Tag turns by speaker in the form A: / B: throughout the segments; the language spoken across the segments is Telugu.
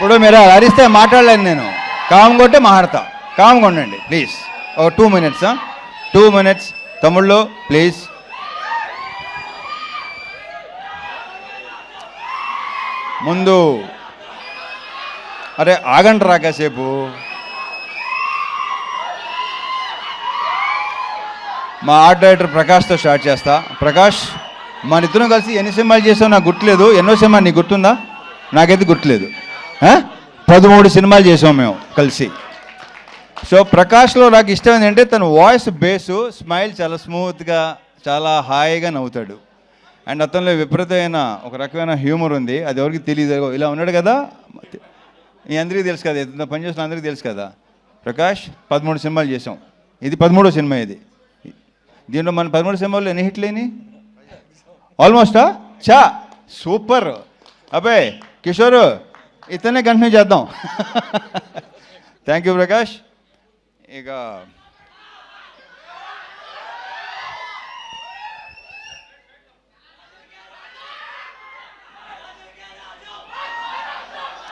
A: ఇప్పుడు మీరు అరిస్తే మాట్లాడలేను నేను. కామ్ కొట్టే మాట్లాడతా. కామ్గా ఉండండి ప్లీజ్ ఒక టూ మినిట్స్ టూ మినిట్స్ తమ్ముళ్ళు ప్లీజ్ ముందు. అరే ఆగండి రా కాసేపు. మా ఆర్ట్ డైరెక్టర్ ప్రకాష్తో స్టార్ట్ చేస్తా. ప్రకాష్ మన ఇద్దరం కలిసి ఎన్ని సినిమాలు చేసావు? నాకు గుర్తులేదు. ఎన్నో సినిమా నీకు గుర్తుందా? నాకైతే గుర్తులేదు. పదమూడు సినిమాలు చేసాం మేము కలిసి. సో ప్రకాష్లో నాకు ఇష్టం ఏంటంటే తన వాయిస్ బేసు స్మైల్ చాలా స్మూత్గా చాలా హాయిగా నవ్వుతాడు. అండ్ అతనిలో విపరీతమైన ఒక రకమైన హ్యూమర్ ఉంది. అది ఎవరికి తెలియదు ఇలా ఉన్నాడు కదా? మీ అందరికీ తెలుసు కదా. ఇంత పనిచేసిన అందరికీ తెలుసు కదా. ప్రకాష్ పదమూడు సినిమాలు చేసాం. ఇది పదమూడో సినిమా ఇది. దీంట్లో మన పదమూడు సినిమాల్లో ఎన్ని హిట్లు అయినాయి? ఆల్మోస్టా చా సూపర్! అబ్బాయి కిషోర్ ఇతనే కంటిన్యూ చేద్దాం. థ్యాంక్ యూ ప్రకాష్ ఇక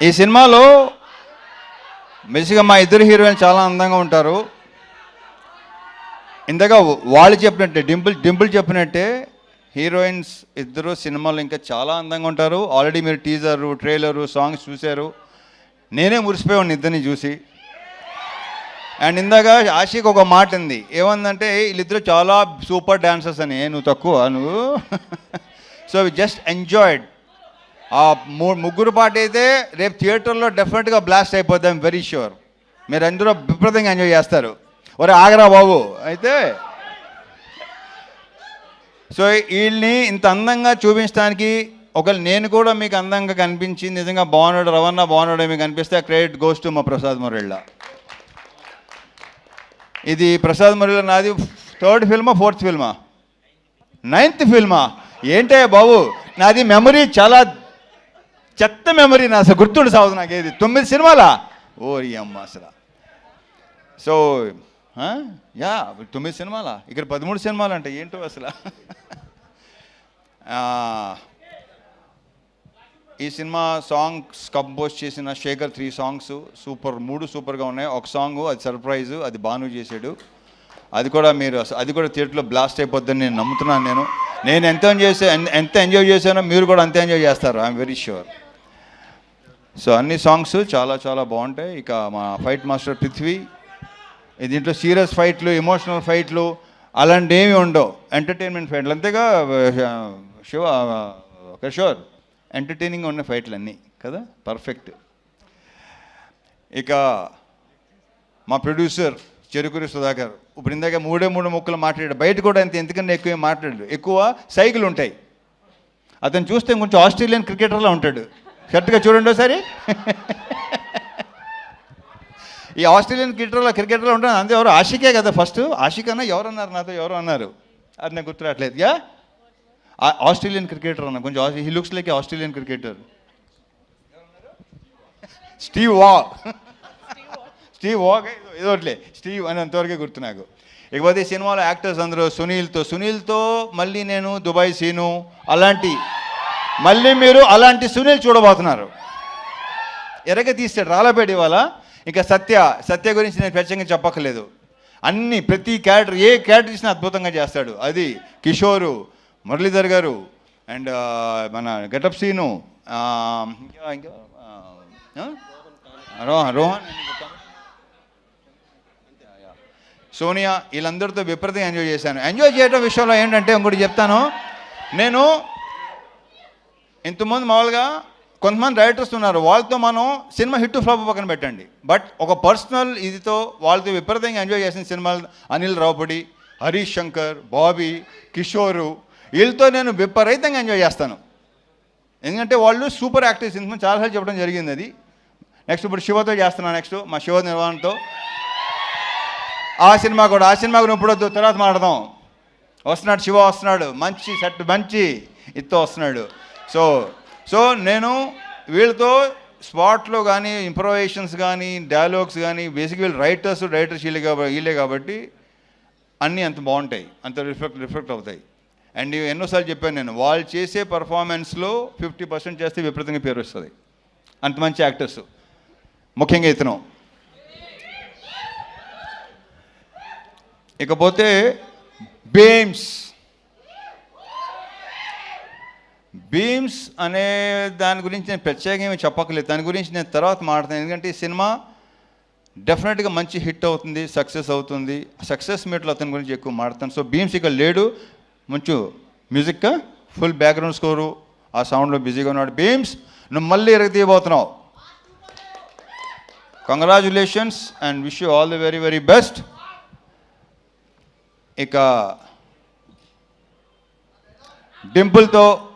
A: ఈ సినిమాలో బేసిక్గా మా ఇద్దరు హీరోయిన్ చాలా అందంగా ఉంటారు. ఇంతగా వాళ్ళు చెప్పినట్టే డింపుల్ డింపుల్ చెప్పినట్టే హీరోయిన్స్ ఇద్దరు సినిమాలు ఇంకా చాలా అందంగా ఉంటారు. ఆల్రెడీ మీరు టీజరు ట్రైలరు సాంగ్స్ చూశారు. నేనే మురిసిపోయాను ఇద్దరిని చూసి. అండ్ ఇందాక ఆశీకి ఒక మాట ఉంది. ఏమందంటే వీళ్ళిద్దరు చాలా సూపర్ డాన్సర్స్ అని. నువ్వు తక్కువ నువ్వు? సో జస్ట్ ఎంజాయిడ్ ఆ ముగ్గురు పాట అయితే రేపు థియేటర్లో డెఫినెట్గా బ్లాస్ట్ అయిపోద్దాం వెరీ షూర్ మీరు అందరూ విపరీతంగా ఎంజాయ్ చేస్తారు. ఒరే ఆగరా బాబు. అయితే సో వీళ్ళని ఇంత అందంగా చూపించడానికి ఒకవేళ నేను కూడా మీకు అందంగా కనిపించి నిజంగా బాగున్నాడు రవణ బాగున్నాడు మీకు కనిపిస్తే ఆ క్రెడిట్ గోస్ టు మా ప్రసాద్ మురళ్ళ ఇది ప్రసాద్ మురళ నాది థర్డ్ ఫిల్మా ఫోర్త్ ఫిల్మా నైన్త్ ఫిల్మా ఏంటే బాబు నాది మెమరీ చాలా చెత్త మెమరీ నా అసలు గుర్తుండి సాగుతుంది నాకు ఏది తొమ్మిది సినిమాలా? ఓరి అమ్మ అసలు. సో యా తొమ్మిది సినిమాలా? ఇక్కడ పదమూడు సినిమాలు అంటే ఏంటో అసలు? ఈ సినిమా సాంగ్స్ కంపోజ్ చేసిన శేఖర్ త్రీ సాంగ్స్ సూపర్ మూడు సూపర్గా ఉన్నాయి. ఒక సాంగ్ అది సర్ప్రైజ్ అది బాను చేశాడు. అది కూడా మీరు అది కూడా థియేటర్లో బ్లాస్ట్ అయిపోద్దని నేను నమ్ముతున్నాను నేను. నేను ఎంత ఎంజాయ్ చేసా ఎంత ఎంజాయ్ చేశానో మీరు కూడా అంత ఎంజాయ్ చేస్తారు ఐఎమ్ వెరీ షూర్ సో అన్ని సాంగ్స్ చాలా చాలా బాగుంటాయి. ఇక మా ఫైట్ మాస్టర్ పృథ్వీ దీంట్లో సీరియస్ ఫైట్లు ఎమోషనల్ ఫైట్లు అలాంటి ఏమి ఉండవు ఎంటర్టైన్మెంట్ ఫైట్లు అంతేగా శివ కిషోర్ ఎంటర్టైనింగ్ ఉన్న ఫైట్లు అన్నీ కదా? పర్ఫెక్ట్ ఇక మా ప్రొడ్యూసర్ చెరుకురి సుధాకర్ ఇప్పుడు ఇందాక మూడే మూడు ముక్కలు మాట్లాడాడు. బయట కూడా అంత ఎందుకన్నా ఎక్కువ మాట్లాడాడు ఎక్కువ సైకిల్ ఉంటాయి. అతను చూస్తే కొంచెం ఆస్ట్రేలియన్ క్రికెటర్లా ఉంటాడు. కరెక్ట్గా చూడండి ఒకసారి. ఈ ఆస్ట్రేలియన్ క్రికెటర్లో క్రికెటర్లో ఉంటాను అంతే ఎవరు? ఆషికే కదా ఫస్ట్. ఆషిక్ అన్న ఎవరు అన్నారు నాతో? ఎవరు అన్నారు అది నాకు గుర్తురాట్లేదు యా? ఆస్ట్రేలియన్ క్రికెటర్ అన్న కొంచెం he looks like Australian cricketer. Steve Waugh. Steve walk ఏదో ఒకటిలే. స్టీవ్ అని అంతవరకే గుర్తు నాకు. ఇకపోతే సినిమాలో యాక్టర్స్ అందరూ సునీల్తో సునీల్తో మళ్ళీ నేను దుబాయ్ సీను అలాంటి మళ్ళీ మీరు అలాంటి సునీల్ చూడబోతున్నారు. ఎరగ తీస్తాడు. రాలపేట ఇవాళ ఇంకా సత్య సత్య గురించి నేను ప్రత్యేకంగా చెప్పక్కర్లేదు. అన్ని ప్రతి క్యారెక్టర్ ఏ క్యారెక్టర్ ఇచ్చినా అద్భుతంగా చేస్తాడు. అది కిషోరు మురళీధర్ గారు అండ్ మన గెటప్ సీను? రోహన్ రోహన్. సోనియా వీళ్ళందరితో విపరీతంగా ఎంజాయ్ చేశాను. ఎంజాయ్ చేయడం విషయంలో ఏంటంటే ఇంకోటి చెప్తాను. నేను ఇంతకుముందు మామూలుగా కొంతమంది రైటర్స్ ఉన్నారు వాళ్ళతో మనం సినిమా హిట్ ఫ్లాప్ పక్కన పెట్టండి. బట్ ఒక పర్సనల్ ఇదితో వాళ్ళతో విపరీతంగా ఎంజాయ్ చేసిన సినిమాలు అనిల్ రావుపడి హరీష్ శంకర్ బాబీ కిషోరు వీళ్ళతో నేను విపరీతంగా ఎంజాయ్ చేస్తాను. ఎందుకంటే వాళ్ళు సూపర్ యాక్టివ్ సినిమా చాలాసార్లు చెప్పడం జరిగింది అది. నెక్స్ట్ ఇప్పుడు శివతో చేస్తున్నాను నెక్స్ట్ మా శివ నిర్వహణతో ఆ సినిమా కూడా ఆ సినిమా కూడా ఇప్పుడు వద్దు తర్వాత మాట్లాడదాం. వస్తున్నాడు శివ వస్తున్నాడు మంచి సెట్ మంచి ఇత్తో వస్తున్నాడు. సో సో నేను వీళ్ళతో స్పాట్లో కానీ ఇంప్రొవైజేషన్స్ కానీ డైలాగ్స్ కానీ బేసిక్ వీళ్ళు రైటర్స్ రైటర్స్ వీళ్ళే కాబట్టి వీళ్ళే కాబట్టి అన్నీ అంత బాగుంటాయి. అంత రిఫ్లెక్ట్ రిఫ్లెక్ట్ అవుతాయి. అండ్ ఎన్నోసార్లు చెప్పాను నేను వాళ్ళు చేసే పర్ఫార్మెన్స్లో ఫిఫ్టీ పర్సెంట్ చేస్తే విపరీతంగా పేరు వస్తుంది. అంత మంచి యాక్టర్స్ ముఖ్యంగా ఇతను. ఇకపోతే బేమ్స్ బీమ్స్ అనే దాని గురించి నేను ప్రత్యేకంగా చెప్పకలేదు చెప్పక్కర్లేదు. దాని గురించి నేను తర్వాత మాట్లాడతాను. ఎందుకంటే ఈ సినిమా డెఫినెట్గా మంచి హిట్ అవుతుంది సక్సెస్ అవుతుంది. సక్సెస్ మీట్లో అతని గురించి ఎక్కువ మాడతాను సో బీమ్స్ ఇక్కడ లేడు. మంచు మ్యూజిక్ ఫుల్ బ్యాక్గ్రౌండ్ స్కోరు. ఆ సౌండ్లో బిజీగా ఉన్నాడు. బీమ్స్ నువ్వు మళ్ళీ ఎరగతీయబోతున్నావు congratulations and wish you all the very very best ఇక డింపుల్తో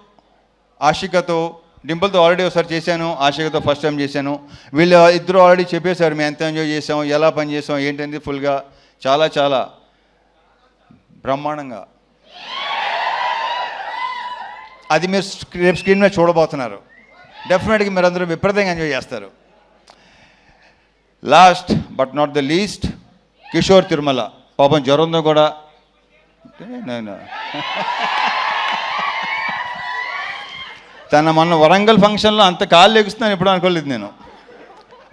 A: ఆషికతో డింపుల్తో ఆల్రెడీ ఒకసారి చేశాను ఆశికతో ఫస్ట్ టైం చేశాను. వీళ్ళు ఇద్దరు ఆల్రెడీ చెప్పేశారు మేము ఎంత ఎంజాయ్ చేసాం ఎలా పని చేసాం ఏంటంటే ఫుల్గా చాలా చాలా బ్రహ్మాండంగా. అది మీరు రేపు స్క్రీన్ మీద చూడబోతున్నారు. డెఫినెట్గా మీరు అందరూ విపరీతంగా ఎంజాయ్ చేస్తారు. Last but not the least Kishore Tirumala. పాపం జ్వరంతో కూడా. నేను. తన మొన్న వరంగల్ ఫంక్షన్లో అంత కాళ్ళు ఎగుస్తున్నాను ఎప్పుడు అనుకోలేదు నేను.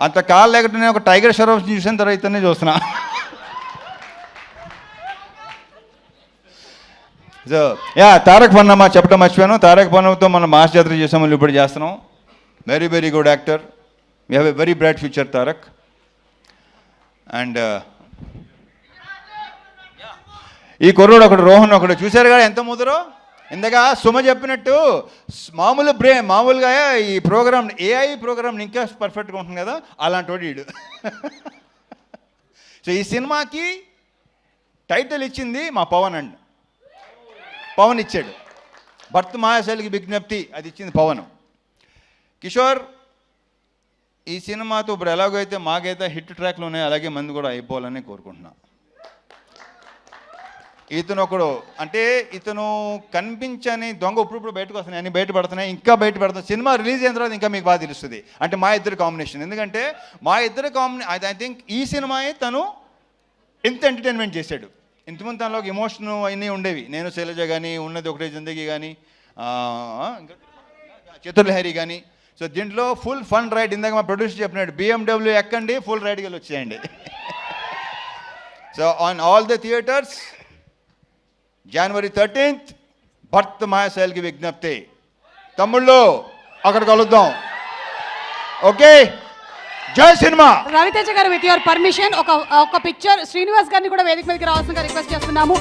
A: అంత కాళ్ళు లేకుండా నేను ఒక టైగర్ షరఫ్ చూసిన తర్వాతనే చూస్తున్నా. సో యా తారక్ పన్నమ్మ చెప్పడం మర్చిపోయాను. తారక్ పన్నమ్మతో మనం మాస్ జాతర చేసాము ఇప్పుడు చేస్తున్నాం. Very very good actor you have a very bright future Tarak. And uh, ఈ కుర్రోడు ఒకడు రోహన్ ఒకడు. చూశారు కదా ఎంత ముదరో? ఇందాక సుమ చెప్పినట్టు మామూలు బ్రే మామూలుగా ఈ ప్రోగ్రామ్ ఏఐ ప్రోగ్రామ్ ఇంకా పర్ఫెక్ట్గా ఉంటుంది కదా? అలాంటి వాడు వీడు సో ఈ సినిమాకి టైటిల్ ఇచ్చింది మా పవన్ అండి. పవన్ ఇచ్చాడు. భర్త మాయాశైలికి విజ్ఞప్తి అది ఇచ్చింది పవన్. కిషోర్ ఈ సినిమాతో ఇప్పుడు ఎలాగైతే మాకైతే హిట్ ట్రాక్లు ఉన్నాయి అలాగే మంది కూడా అయిపోవాలని కోరుకుంటున్నాను ఇతను ఒకడు అంటే ఇతను కనిపించని దొంగ ఇప్పుడు బయటకు వస్తున్నాయి అన్ని బయట పడుతున్నాయి ఇంకా బయట పడుతున్నాయి. సినిమా రిలీజ్ అయిన తర్వాత ఇంకా మీకు బాగా తెలుస్తుంది. అంటే మా ఇద్దరు కాంబినేషన్. ఎందుకంటే మా ఇద్దరు కాంబినే ఐ థింక్ ఈ సినిమాయే తను ఎంత ఎంటర్టైన్మెంట్ చేశాడు. ఇంతకుముందు తనలో ఎమోషన్ అన్నీ ఉండేవి. నేను శైలజ కానీ ఉన్నది ఒకటే జిందగీ కానీ చతుర్లహరి కానీ సో దీంట్లో ఫుల్ ఫన్ రైడ్. ఇందాక మా ప్రొడ్యూసర్ చెప్పినాడు బిఎండబ్ల్యూ ఎక్కండి ఫుల్ రైడ్కి వెళ్ళి వచ్చేయండి. So on all the theatres January thirteenth భర్త్ మాయాశైల్కి విజ్ఞప్తి. తమ్ముళ్ళు అక్కడ కలుద్దాం. ఓకే? జై సినిమా!
B: రవితేజ గారు విత్ యువర్ పర్మిషన్ ఒక ఒక పిక్చర్ శ్రీనివాస్ గారిని కూడా వేదిక మీదకి రావాల్సిందిగా రిక్వెస్ట్ చేస్తున్నాము.